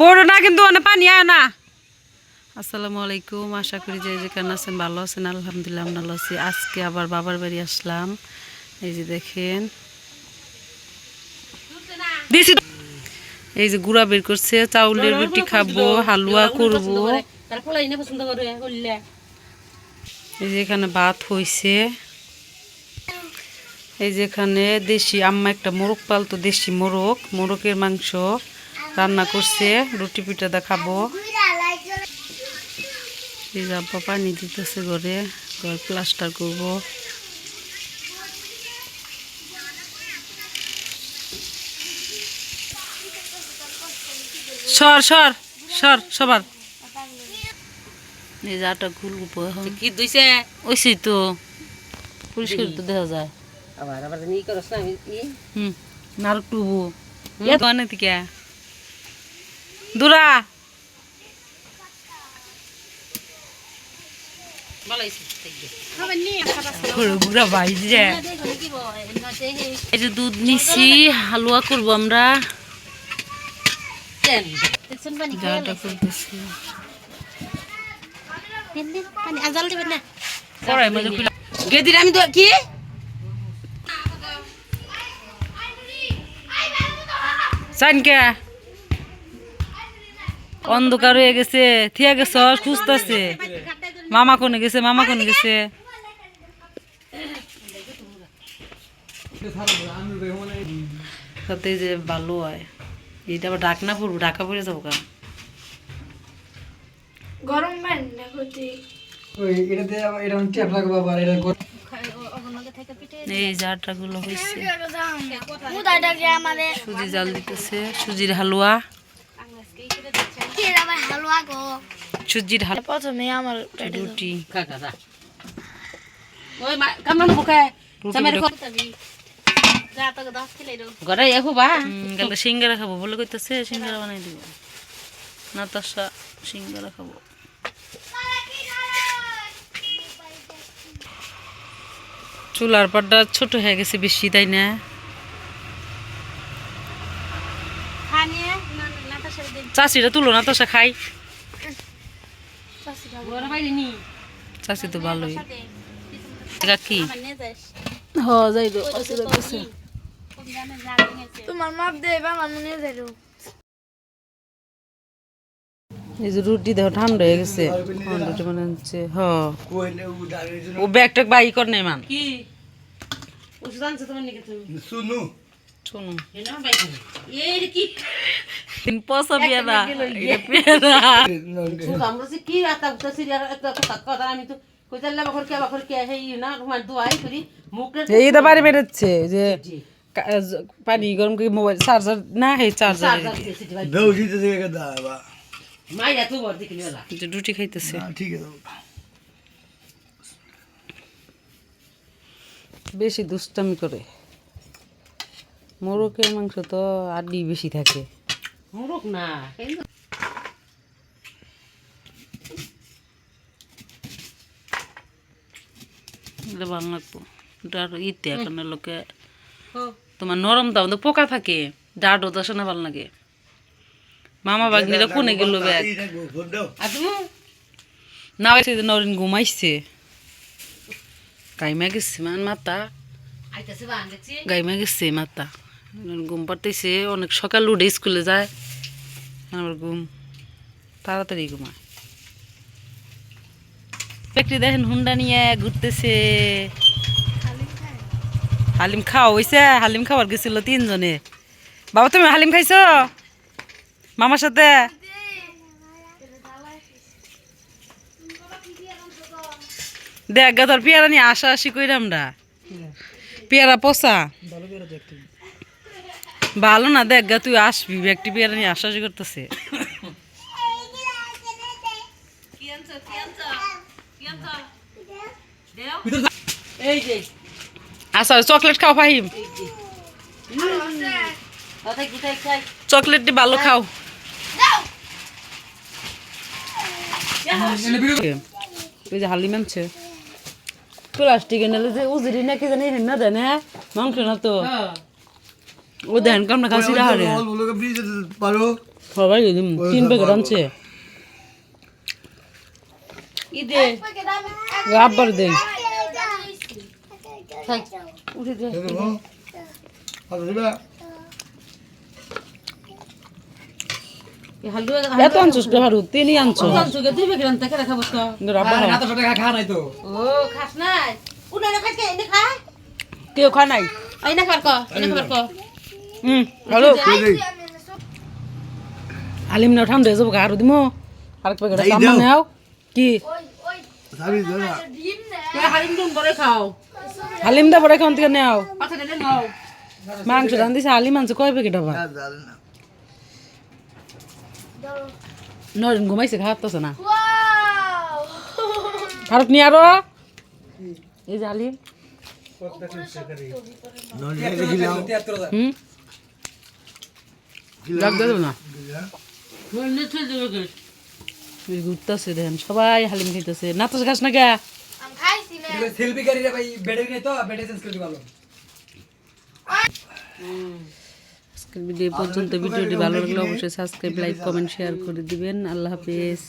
পড়ো না কিন্তু অনেক পানি আয় না। আসসালামু আলাইকুম আশা করি যে যেখানে আছেন ভালো আছেন আলহামদুলিল্লাহ ভালো আছি। আজকে আবার বাবার বাড়ি আসলাম। এই যে দেখেন। দিছি এই যে গুড়া বের করছে চাউলের রুটি খাব হালুয়া করব। এই যে এখানে ভাত হইছে। এই যে এখানে দেশি আম্মা একটা মোরগ পালতো দেশি মোরগ মোরগের মাংস। রান্না করছে রুটি পিঠা দা খাব। আব্বা পানি দিতেছে ঘরে ঘর প্লাস্টার করব। সর সর সর সবার। এই যে আটা গুলবো এখন। কি দুইছে ওইসি তো পরিষ্কার তো দেখা যায়। আবার আবার নি করছ না আমি হুম নার টুবু দোকানে থেকে দূরা। দুধ নিছি হালুয়া করব আমরা। গেদির আমি কি? চানকে অন্ধকার হয়ে গেছে। থিয়া গেছে খুঁজতেছে মামা কোনে গেছে মামা কোনে গেছে? তাতে যে ভালো হয় এটা আবার ডাকনা পড়ব ঢাকা পড়ে যাব কারণ গরম না এই জারটা গুলো হয়েছে সুজি জাল দিতেছে সুজির হালুয়া। আমার হালুয়া গো। সুজির হালুয়া প্রথমে আমার রুটি। ওই মা কামনা ঘরে বা। সিঙ্গারা খাব। বলে কইতেছে সিঙ্গারা বানাই দিব। নাতাশা সিঙ্গারা খাব। চুলার পাড়টা ছোট হয়ে গেছে বেশি তাই না খানিয়ে না না তো সেদিন চাষিটা তুলো নাতাশা খাই ঘরে বাইরে নি চাষি তো ভালোই। কি? হ যাই তো তোমার মাপ দে বা আমার নিয়ে যাই এই যে রুটি দেখো ঠান্ডা হয়ে গেছে। হ্যাঁ, রুটি মানে হচ্ছে হ ও ব্যাগ ট্যাগ বাই কর নাই মান। কি? ওষুধ আনছে তোমার নিকে তুমি? শুনু। শোনো পয়সা পেয়ারা এটা পেয়ারা। সুখ আমরা সে কি আতা উতা সিরিয়া কথা কথা আমি তো কইতাল্লা বাখর কে বাখর কে হেই না রুমান দোয়াই করি। মুখে এই তো বাড়ি বেরোচ্ছে যে পানি গরম করে মোবাইল চার্জার না হে চার্জার বেউজি তো দেখে দাবা মাইয়া তো বড় দেখিলি ওলা রুটি খাইতেছে। ঠিক আছে বেশি দুষ্টামি করে। মোরকের মাংস তো আড্ডি বেশি থাকে। মুরুক না ইতে এখন লোকে তোমার নরম দাম তো পোকা থাকে। ডাডো দশ না ভালো লাগে। মামা বাগনিরা কোনে গেল ব্যাগ। না নরেন ঘুমাইছে গাইমা গেছে মান মাতা। গাইমা গেছে মাতা। ঘুম পাড়তেছে, অনেক সকাল উঠে স্কুলে যায়, আমার ঘুম তাড়াতাড়ি ঘুমায়। ব্যক্তি দেখেন হুন্ডা নিয়ে ঘুরতেছে। হালিম খাওয়া হয়েছে হালিম খাওয়ার গেছিল তিনজনে। বাবা, তুমি হালিম খাইছো? মামার সাথে? দেখ গা তোর পেয়ারা নিয়ে আসা আসি আমরা পেয়ারা পচা। ভালো না দেখ গা তুই আসবি ব্যক্তি পেয়ারা নিয়ে আসা আসি করতেছে আচ্ছা চকলেট খাও ফাহিম। কথা কি চকলেটটি ভালো খাও। ওই যে হালিম আনছে। প্লাস্টিকে নিলে যে উজরি নাকি জানি হেন না দেয় না মাংস না তো। হ্যাঁ। ও দেন কেমন খাসি রাহারে সবাই তিন প্যাকেট আনছে। আব্বার থাক, উঠে দে এত আনছিস কে হারু তিনি আনছো এনে খা নাই। খাবার ক খাবার ক। হুম হ্যালো। আলিম না ঠান্ডা হয়ে যাব আরও দিমো। আরেক প্যাকেট সামান নাও কি? হালিম দা পরে খান থেকে নাও। মাংস রান দিছে হালিম আনছে কয় প্যাকেট আবার? জাল না। নরেন ঘুমাইছে খাওয়াতেছে না। ফারুক নিয়ে আরও। এই যে হালিম হুম? ডাক দেবো না? ঘুরতেছে দেখেন সবাই হালিম খাইতেছে। না তো খাস না খাইছি সেলফি করি ভাই বেডে নেই তো বেডে চেঞ্জ করে দিবালো আজকের ভিডিও এই পর্যন্ত ভিডিওটি ভালো লাগলে অবশ্যই সাবস্ক্রাইব লাইক কমেন্ট শেয়ার করে দিবেন। আল্লাহ হাফেজ।